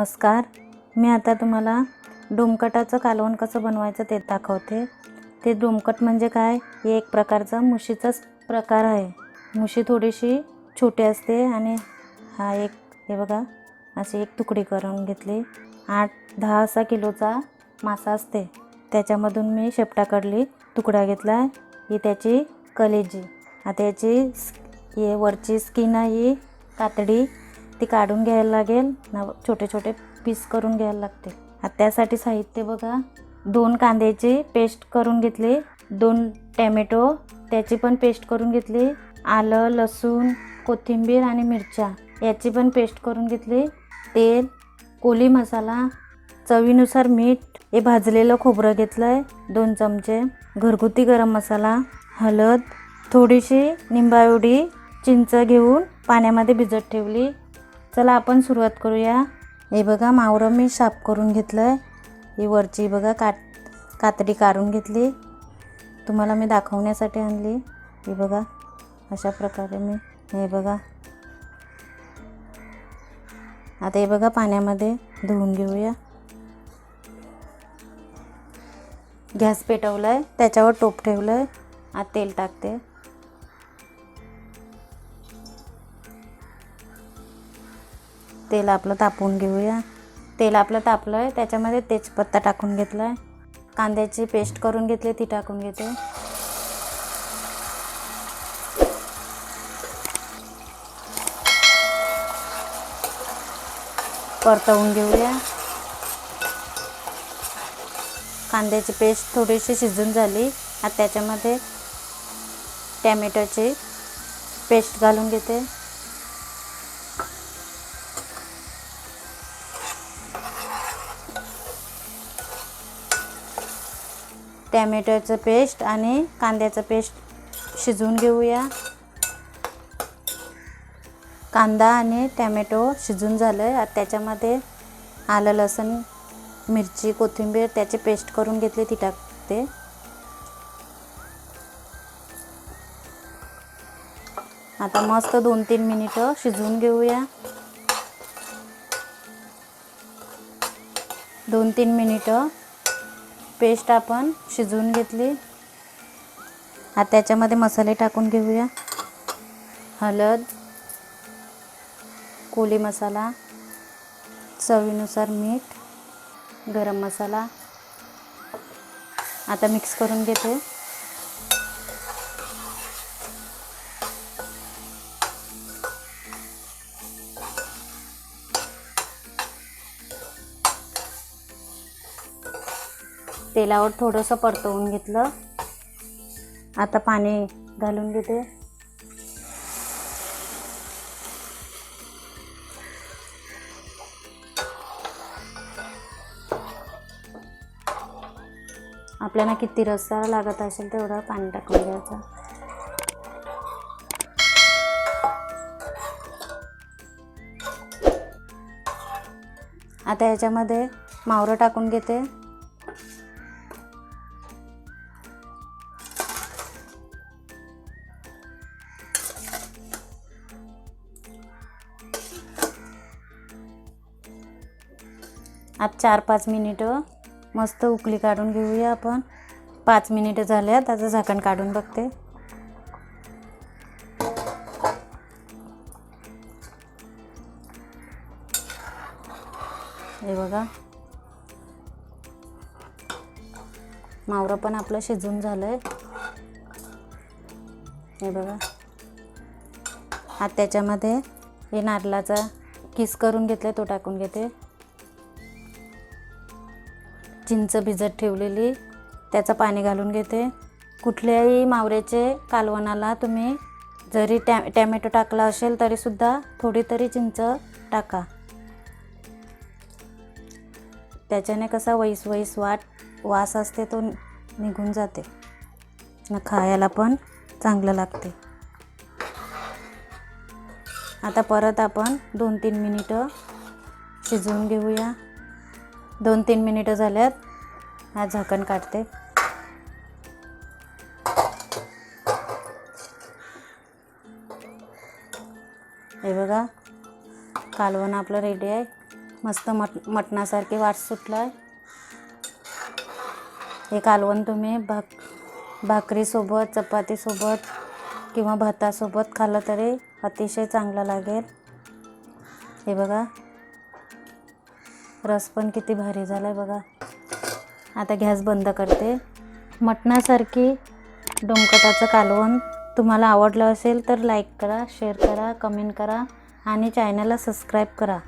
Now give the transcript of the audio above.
नमस्कार. मी आता तुम्हाला डोमकटाचं कालवण कसं बनवायचं ते दाखवते. ते डोमकट म्हणजे काय? हे एक प्रकारचा मुशीचाच प्रकार आहे. मुशी थोडीशी छोटी असते आणि हा एक हे बघा अशी एक तुकडी करून घेतली. आठ दहा असा किलोचा मासा असते. त्याच्यामधून मी शेपटाकडली तुकडा घेतला. ही त्याची कलेजी. आता याची हे वरची स्किन आहे ही कातडी. ती काढून घ्यायला लागेल. न छोटे छोटे पीस करून घ्यायला लागते. आता त्यासाठी साहित्य बघा. दोन कांद्याची पेस्ट करून घेतली. दोन टॅमॅटो त्याची पण पेस्ट करून घेतली. आलं लसूण कोथिंबीर आणि मिरच्या याची पण पेस्ट करून घेतली. तेल कोली मसाला चवीनुसार मीठ हे भाजलेलं खोबरं घेतलं आहे दोन चमचे घरगुती गरम मसाला हळद थोडीशी निंबावडी चिंच घेऊन पाण्यामध्ये भिजत ठेवली. चला आपण सुरुवात करूया. हे बघा मावरं मी साफ करून घेतलं आहे ही वरची बघा काट कातडी काढून घेतली. तुम्हाला मी दाखवण्यासाठी आणली. ही बघा अशा प्रकारे मी हे बघा. आता हे बघा पाण्यामध्ये धुवून घेऊया. गॅस पेटवला आहे त्याच्यावर टोप ठेवलं आहे आता तेल टाकते. तेल आपलं तापवून घेऊया. तेल आपलं तापलं आहे त्याच्यामध्ये तेजपत्ता टाकून घेतला आहे कांद्याची पेस्ट करून घेतली ती टाकून घेते. परतवून घेऊया. कांद्याची पेस्ट थोडीशी शिजून झाली. आता त्याच्यामध्ये टॅमॅटोची पेस्ट घालून घेते. टॅमॅटोचं पेस्ट आणि कांद्याचं पेस्ट शिजवून घेऊया. कांदा आणि टॅमॅटो शिजून झालं आहे आता त्याच्यामध्ये आलं लसूण मिरची कोथिंबीर त्याची पेस्ट करून घेतली ती टाकते. आता मस्त दोन तीन मिनिटं शिजवून घेऊया. दोन तीन मिनिटं पेस्ट आपण शिजवून घेतली. आता त्याच्यामध्ये मसाले टाकून घेऊया. हळद कोली मसाला चवीनुसार मीठ गरम मसाला. आता मिक्स करून घेते. तेलावर थोडंसं परतवून घेतलं. आता पाणी घालून घेते. आपल्याला किती रस्सा लागत असेल तेवढं पाणी टाकून घ्यायचं. आता याच्यामध्ये मावरं टाकून घेते. आता चार पाच मिनिटं मस्त उकळी काढून घेऊया आपण. पाच मिनिटं झाल्या त्याचं झाकण काढून बघते. हे बघा. मावरं पण आपलं शिजून झालं आहे हे बघा. आता त्याच्यामध्ये हे नारळाचा किस करून घेतला तो टाकून घेते. चिंच भिजत ठेवलेली त्याचं पाणी घालून घेते. कुठल्याही मावऱ्याचे कालवणाला तुम्ही जरी टॅ टॅमॅटो टाकला असेल तरीसुद्धा थोडी तरी चिंच टाका. त्याच्याने कसा वैस वैस वाट वास असते तो निघून जाते. न खायला पण चांगलं लागते. आता परत आपण दोन तीन मिनिटं शिजवून घेऊया. दोन तीन मिनिटं झाल्यात. हा झाकण काढते. हे बघा कालवण आपलं रेडी आहे. मस्त मट मटणासारखी वाट सुटला आहे हे कालवण तुम्ही भाक भाकरीसोबत चपातीसोबत किंवा भातासोबत खाल्लं तरी अतिशय चांगलं लागेल. हे बघा रस पण किती भारी झाला आहे बघा. आता गॅस बंद करते. मटणासारखी डोमकटाचं कालवण तुम्हाला आवडलं असेल तर लाईक करा शेअर करा कमेंट करा आणि चॅनलला सबस्क्राईब करा.